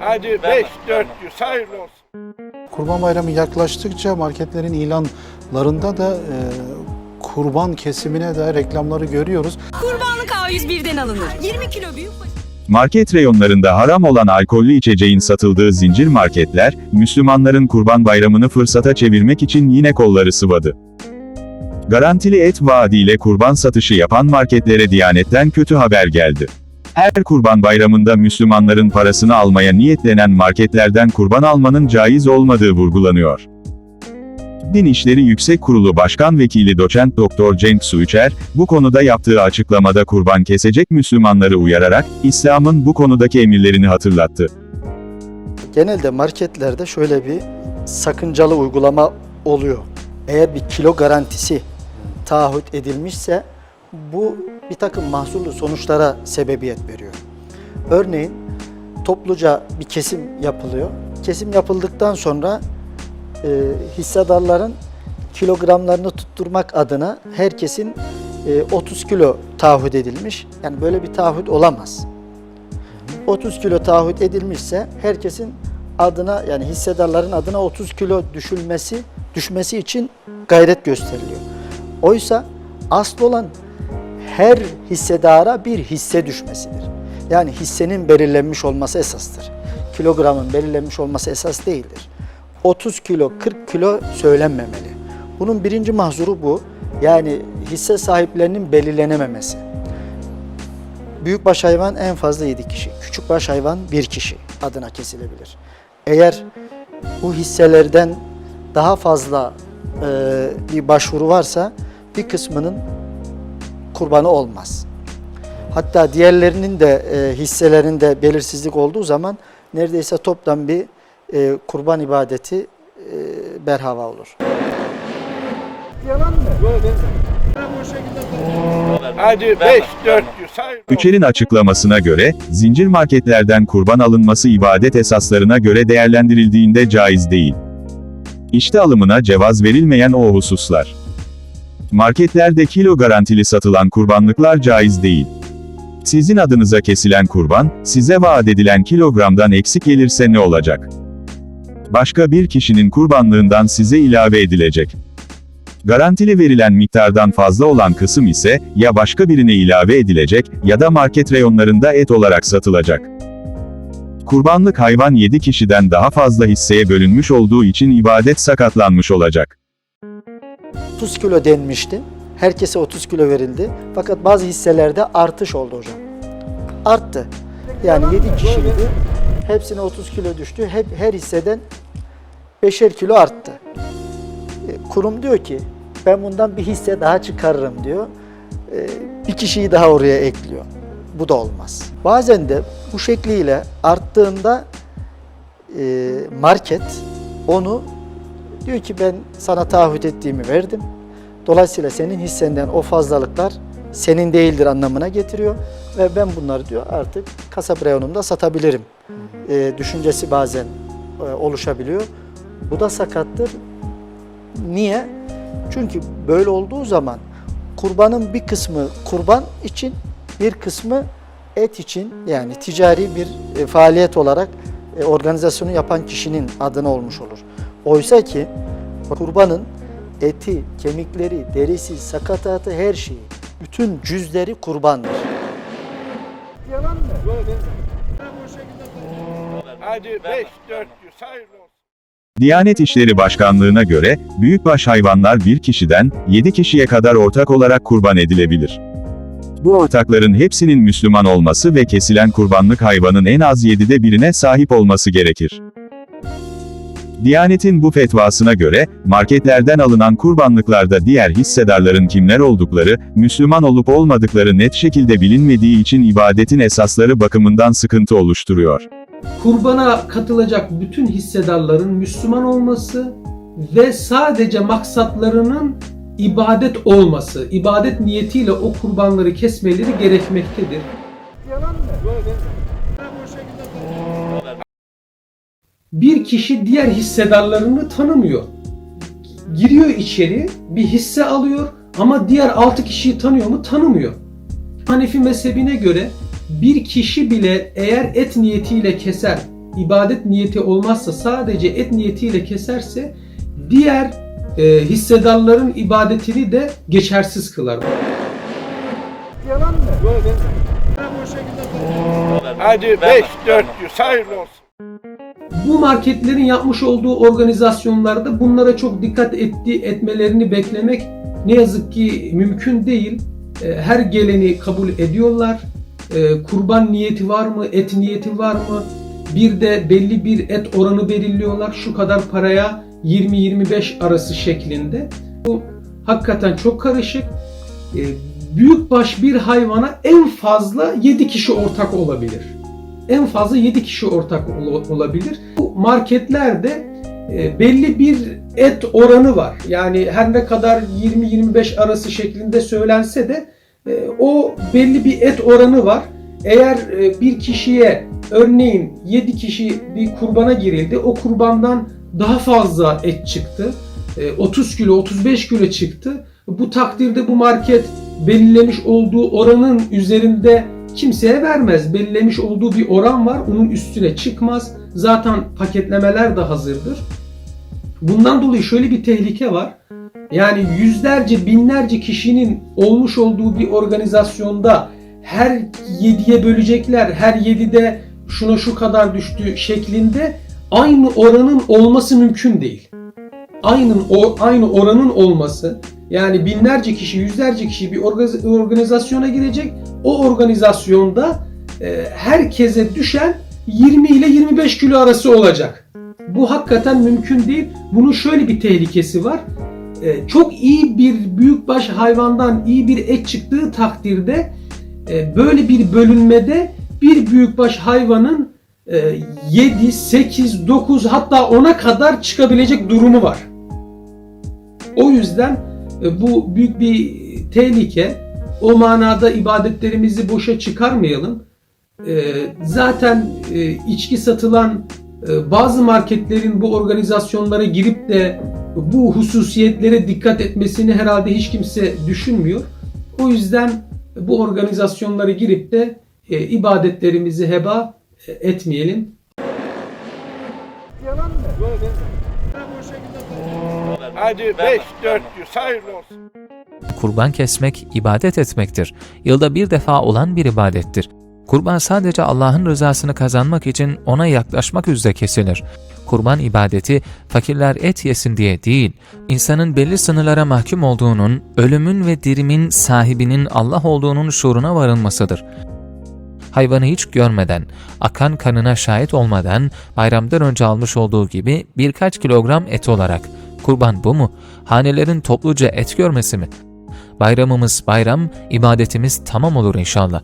Hadi 5 400 hayırlı olsun. Kurban Bayramı yaklaştıkça marketlerin ilanlarında da e, kurban kesimine de reklamları görüyoruz. Kurbanlık A101'den alınır. 20 kilo büyük Market reyonlarında haram olan alkollü içeceğin satıldığı zincir marketler, Müslümanların Kurban Bayramını fırsata çevirmek için yine kolları sıvadı. Garantili et vaadiyle kurban satışı yapan marketlere Diyanet'ten kötü haber geldi. Her kurban bayramında Müslümanların parasını almaya niyetlenen marketlerden kurban almanın caiz olmadığı vurgulanıyor. Din İşleri Yüksek Kurulu Başkan Vekili Doçent Doktor Cenk Suçer, bu konuda yaptığı açıklamada kurban kesecek Müslümanları uyararak, İslam'ın bu konudaki emirlerini hatırlattı. Genelde marketlerde şöyle bir sakıncalı uygulama oluyor. Eğer bir kilo garantisi taahhüt edilmişse bu bir takım mahsullu sonuçlara sebebiyet veriyor. Örneğin topluca bir kesim yapılıyor. Kesim yapıldıktan sonra e, hissedarların kilogramlarını tutturmak adına herkesin e, 30 kilo taahhüt edilmiş. Yani böyle bir taahhüt olamaz. 30 kilo taahhüt edilmişse herkesin adına yani hissedarların adına 30 kilo düşülmesi düşmesi için gayret gösteriliyor. Oysa asıl olan her hissedara bir hisse düşmesidir. Yani hissenin belirlenmiş olması esastır. Kilogramın belirlenmiş olması esas değildir. 30 kilo, 40 kilo söylenmemeli. Bunun birinci mahzuru bu. Yani hisse sahiplerinin belirlenememesi. Büyükbaş hayvan en fazla 7 kişi, küçükbaş hayvan 1 kişi adına kesilebilir. Eğer bu hisselerden daha fazla e, bir başvuru varsa bir kısmının kurbanı olmaz. Hatta diğerlerinin de e, hisselerinde belirsizlik olduğu zaman neredeyse toplam bir e, kurban ibadeti e, berhava olur. Hadi 5 400 hayırlı olsun. Üçer'in açıklamasına göre, zincir marketlerden kurban alınması ibadet esaslarına göre değerlendirildiğinde caiz değil. İşte alımına cevaz verilmeyen o hususlar. Marketlerde kilo garantili satılan kurbanlıklar caiz değil. Sizin adınıza kesilen kurban, size vaat edilen kilogramdan eksik gelirse ne olacak? Başka bir kişinin kurbanlığından size ilave edilecek. Garantili verilen miktardan fazla olan kısım ise, ya başka birine ilave edilecek, ya da market reyonlarında et olarak satılacak. Kurbanlık hayvan 7 kişiden daha fazla hisseye bölünmüş olduğu için ibadet sakatlanmış olacak. 30 kilo denmişti. Herkese 30 kilo verildi. Fakat bazı hisselerde artış oldu hocam. Arttı. Yani 7 kişiydi. Hepsine 30 kilo düştü. Hep her hisseden 5'er kilo arttı. E, Kurum diyor ki ben bundan bir hisse daha çıkarırım diyor. E, Bir kişiyi daha oraya ekliyor. Bu da olmaz. Bazen de bu şekliyle arttığında e, market onu Diyor ki ben sana taahhüt ettiğimi verdim. Dolayısıyla senin hissenden o fazlalıklar senin değildir anlamına getiriyor. Ve ben bunları diyor artık kasap reyonumda satabilirim. Ee, düşüncesi bazen e, oluşabiliyor. Bu da sakattır. Niye? Çünkü böyle olduğu zaman kurbanın bir kısmı kurban için, bir kısmı et için yani ticari bir e, faaliyet olarak e, organizasyonu yapan kişinin adına olmuş olur. Oysa ki kurbanın eti, kemikleri, derisi, sakatatı her şeyi, bütün cüzleri kurbandır. Hadi 5 400 hayırlı olsun. Diyanet İşleri Başkanlığı'na göre, büyükbaş hayvanlar bir kişiden, 7 kişiye kadar ortak olarak kurban edilebilir. Bu ortakların hepsinin Müslüman olması ve kesilen kurbanlık hayvanın en az 7'de birine sahip olması gerekir. Diyanet'in bu fetvasına göre, marketlerden alınan kurbanlıklarda diğer hissedarların kimler oldukları, Müslüman olup olmadıkları net şekilde bilinmediği için ibadetin esasları bakımından sıkıntı oluşturuyor. kurbana katılacak bütün hissedarların Müslüman olması ve sadece maksatlarının ibadet olması, ibadet niyetiyle o kurbanları kesmeleri gerekmektedir. Bir kişi diğer hissedarlarını tanımıyor. Giriyor içeri, bir hisse alıyor ama diğer 6 kişiyi tanıyor mu? Tanımıyor. Hanefi mezhebine göre bir kişi bile eğer et niyetiyle keser, ibadet niyeti olmazsa sadece et niyetiyle keserse diğer e, hissedarların ibadetini de geçersiz kılar. Hadi 5 400 hayırlı olsun. Bu marketlerin yapmış olduğu organizasyonlarda bunlara çok dikkat etti, etmelerini beklemek ne yazık ki mümkün değil. E, Her geleni kabul ediyorlar. E, Kurban niyeti var mı, et niyeti var mı? Bir de belli bir et oranı belirliyorlar. Şu kadar paraya 20-25 arası şeklinde. Bu hakikaten çok karışık. E, Büyükbaş bir hayvana en fazla 7 kişi ortak olabilir en fazla 7 kişi ortak ol- olabilir. Bu marketlerde e, belli bir et oranı var. Yani her ne kadar 20-25 arası şeklinde söylense de e, o belli bir et oranı var. Eğer e, bir kişiye örneğin 7 kişi bir kurbana girildi. O kurbandan daha fazla et çıktı. E, 30 kilo, 35 kilo çıktı. Bu takdirde bu market belirlemiş olduğu oranın üzerinde kimseye vermez. Belirlemiş olduğu bir oran var. Onun üstüne çıkmaz. Zaten paketlemeler de hazırdır. Bundan dolayı şöyle bir tehlike var. Yani yüzlerce, binlerce kişinin olmuş olduğu bir organizasyonda her yediye bölecekler, her yedide şuna şu kadar düştü şeklinde aynı oranın olması mümkün değil. Aynı o aynı oranın olması yani binlerce kişi, yüzlerce kişi bir orga- organizasyona girecek. O organizasyonda e, herkese düşen 20 ile 25 kilo arası olacak. Bu hakikaten mümkün değil. Bunun şöyle bir tehlikesi var. E, çok iyi bir büyükbaş hayvandan iyi bir et çıktığı takdirde e, böyle bir bölünmede bir büyükbaş hayvanın e, 7, 8, 9 hatta 10'a kadar çıkabilecek durumu var. O yüzden e, bu büyük bir tehlike. O manada ibadetlerimizi boşa çıkarmayalım. E, Zaten e, içki satılan e, bazı marketlerin bu organizasyonlara girip de bu hususiyetlere dikkat etmesini herhalde hiç kimse düşünmüyor. O yüzden bu organizasyonlara girip de e, ibadetlerimizi heba e, etmeyelim. Hadi 5 400 hayırlı olsun. Kurban kesmek ibadet etmektir. Yılda bir defa olan bir ibadettir. Kurban sadece Allah'ın rızasını kazanmak için ona yaklaşmak üzere kesilir. Kurban ibadeti fakirler et yesin diye değil, insanın belli sınırlara mahkum olduğunun, ölümün ve dirimin sahibinin Allah olduğunun şuuruna varılmasıdır. Hayvanı hiç görmeden, akan kanına şahit olmadan bayramdan önce almış olduğu gibi birkaç kilogram et olarak. Kurban bu mu? Hanelerin topluca et görmesi mi? Bayramımız bayram, ibadetimiz tamam olur inşallah.